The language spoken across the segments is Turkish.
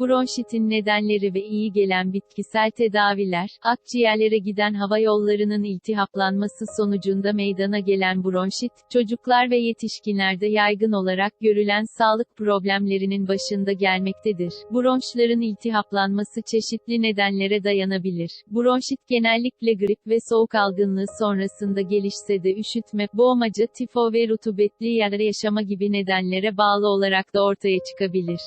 Bronşitin nedenleri ve iyi gelen bitkisel tedaviler, akciğerlere giden hava yollarının iltihaplanması sonucunda meydana gelen bronşit, çocuklar ve yetişkinlerde yaygın olarak görülen sağlık problemlerinin başında gelmektedir. Bronşların iltihaplanması çeşitli nedenlere dayanabilir. Bronşit genellikle grip ve soğuk algınlığı sonrasında gelişse de üşütme, boğmaca, tifo ve rutubetli yerde yaşama gibi nedenlere bağlı olarak da ortaya çıkabilir.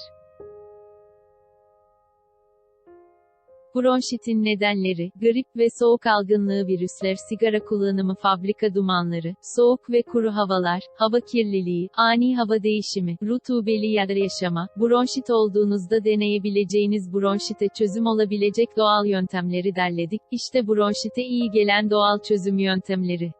Bronşitin nedenleri, grip ve soğuk algınlığı virüsler sigara kullanımı fabrika dumanları, soğuk ve kuru havalar, hava kirliliği, ani hava değişimi, rutubeli da yaşama, bronşit olduğunuzda deneyebileceğiniz bronşite çözüm olabilecek doğal yöntemleri derledik, İşte bronşite iyi gelen doğal çözüm yöntemleri.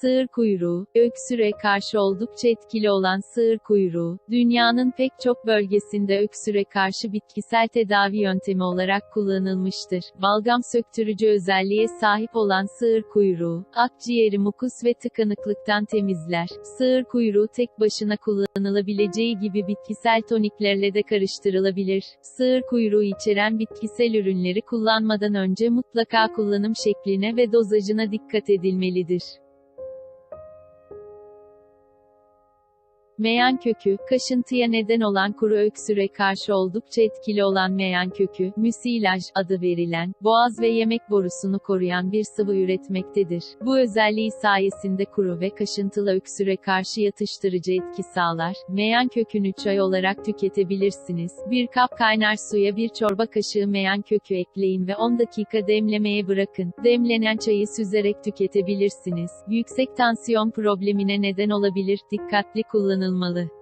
Sığır kuyruğu, öksüre karşı oldukça etkili olan sığır kuyruğu, dünyanın pek çok bölgesinde öksüre karşı bitkisel tedavi yöntemi olarak kullanılmıştır. Balgam söktürücü özelliğe sahip olan sığır kuyruğu, akciğeri mukus ve tıkanıklıktan temizler. Sığır kuyruğu tek başına kullanılabileceği gibi bitkisel toniklerle de karıştırılabilir. Sığır kuyruğu içeren bitkisel ürünleri kullanmadan önce mutlaka kullanım şekline ve dozajına dikkat edilmelidir. Meyan kökü, kaşıntıya neden olan kuru öksüre karşı oldukça etkili olan meyan kökü, müsilaj adı verilen, boğaz ve yemek borusunu koruyan bir sıvı üretmektedir. Bu özelliği sayesinde kuru ve kaşıntılı öksüre karşı yatıştırıcı etki sağlar. Meyan kökünü çay olarak tüketebilirsiniz. Bir kap kaynar suya bir çorba kaşığı meyan kökü ekleyin ve 10 dakika demlemeye bırakın. Demlenen çayı süzerek tüketebilirsiniz. Yüksek tansiyon problemine neden olabilir. Dikkatli kullanın kullanılmalı.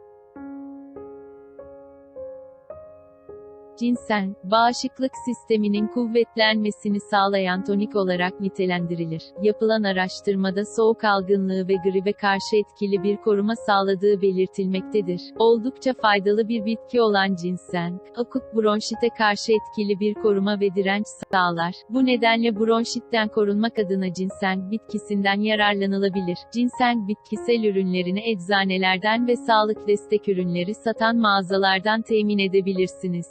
Ginseng, bağışıklık sisteminin kuvvetlenmesini sağlayan tonik olarak nitelendirilir. Yapılan araştırmada soğuk algınlığı ve gribe karşı etkili bir koruma sağladığı belirtilmektedir. Oldukça faydalı bir bitki olan ginseng, akut bronşite karşı etkili bir koruma ve direnç sağlar. Bu nedenle bronşitten korunmak adına ginseng bitkisinden yararlanılabilir. Ginseng bitkisel ürünlerini eczanelerden ve sağlık destek ürünleri satan mağazalardan temin edebilirsiniz.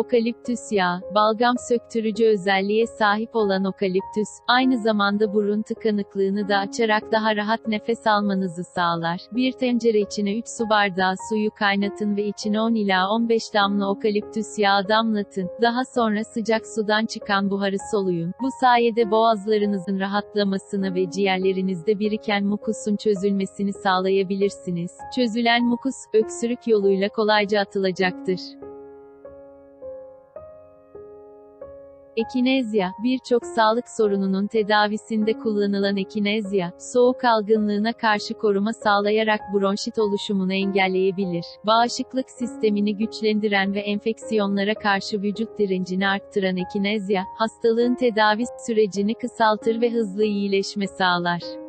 Okaliptüs yağı, balgam söktürücü özelliğe sahip olan okaliptüs, aynı zamanda burun tıkanıklığını da açarak daha rahat nefes almanızı sağlar. Bir tencere içine 3 su bardağı suyu kaynatın ve içine 10 ila 15 damla okaliptüs yağı damlatın. Daha sonra sıcak sudan çıkan buharı soluyun. Bu sayede boğazlarınızın rahatlamasını ve ciğerlerinizde biriken mukusun çözülmesini sağlayabilirsiniz. Çözülen mukus, öksürük yoluyla kolayca atılacaktır. Ekinezya, birçok sağlık sorununun tedavisinde kullanılan ekinezya, soğuk algınlığına karşı koruma sağlayarak bronşit oluşumunu engelleyebilir. Bağışıklık sistemini güçlendiren ve enfeksiyonlara karşı vücut direncini arttıran ekinezya, hastalığın tedavi sürecini kısaltır ve hızlı iyileşme sağlar.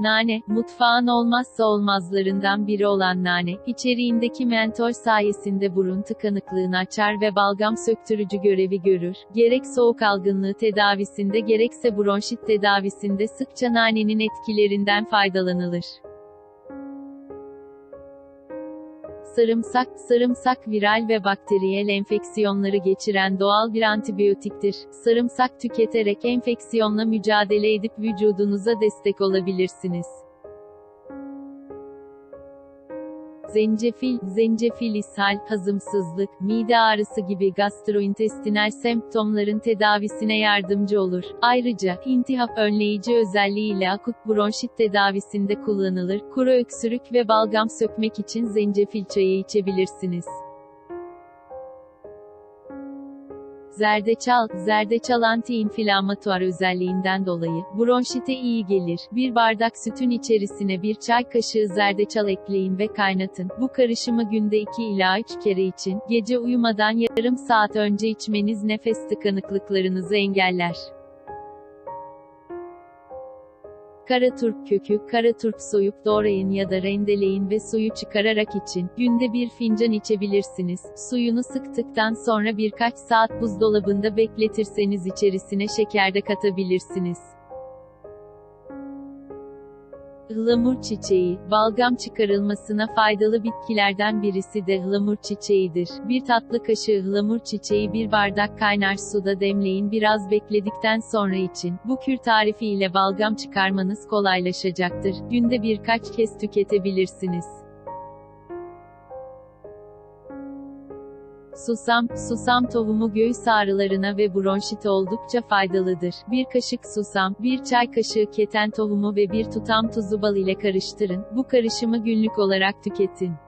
Nane, mutfağın olmazsa olmazlarından biri olan nane, içeriğindeki mentol sayesinde burun tıkanıklığını açar ve balgam söktürücü görevi görür. Gerek soğuk algınlığı tedavisinde gerekse bronşit tedavisinde sıkça nanenin etkilerinden faydalanılır. Sarımsak, sarımsak viral ve bakteriyel enfeksiyonları geçiren doğal bir antibiyotiktir. Sarımsak tüketerek enfeksiyonla mücadele edip vücudunuza destek olabilirsiniz. Zencefil, zencefil ishal, hazımsızlık, mide ağrısı gibi gastrointestinal semptomların tedavisine yardımcı olur. Ayrıca, intihap önleyici özelliğiyle akut bronşit tedavisinde kullanılır. Kuru öksürük ve balgam sökmek için zencefil çayı içebilirsiniz. Zerdeçal, zerdeçal anti-inflamatuar özelliğinden dolayı, bronşite iyi gelir. Bir bardak sütün içerisine bir çay kaşığı zerdeçal ekleyin ve kaynatın. Bu karışımı günde 2 ila 3 kere için, gece uyumadan yarım saat önce içmeniz nefes tıkanıklıklarınızı engeller. Kara turp kökü, kara turp soyup doğrayın ya da rendeleyin ve suyu çıkararak için, günde bir fincan içebilirsiniz. Suyunu sıktıktan sonra birkaç saat buzdolabında bekletirseniz içerisine şeker de katabilirsiniz. Ihlamur çiçeği, balgam çıkarılmasına faydalı bitkilerden birisi de ıhlamur çiçeğidir. Bir tatlı kaşığı ıhlamur çiçeği bir bardak kaynar suda demleyin biraz bekledikten sonra için. Bu kür tarifi ile balgam çıkarmanız kolaylaşacaktır. Günde birkaç kez tüketebilirsiniz. Susam, susam tohumu göğüs ağrılarına ve bronşit oldukça faydalıdır. Bir kaşık susam, bir çay kaşığı keten tohumu ve bir tutam tuzu bal ile karıştırın. Bu karışımı günlük olarak tüketin.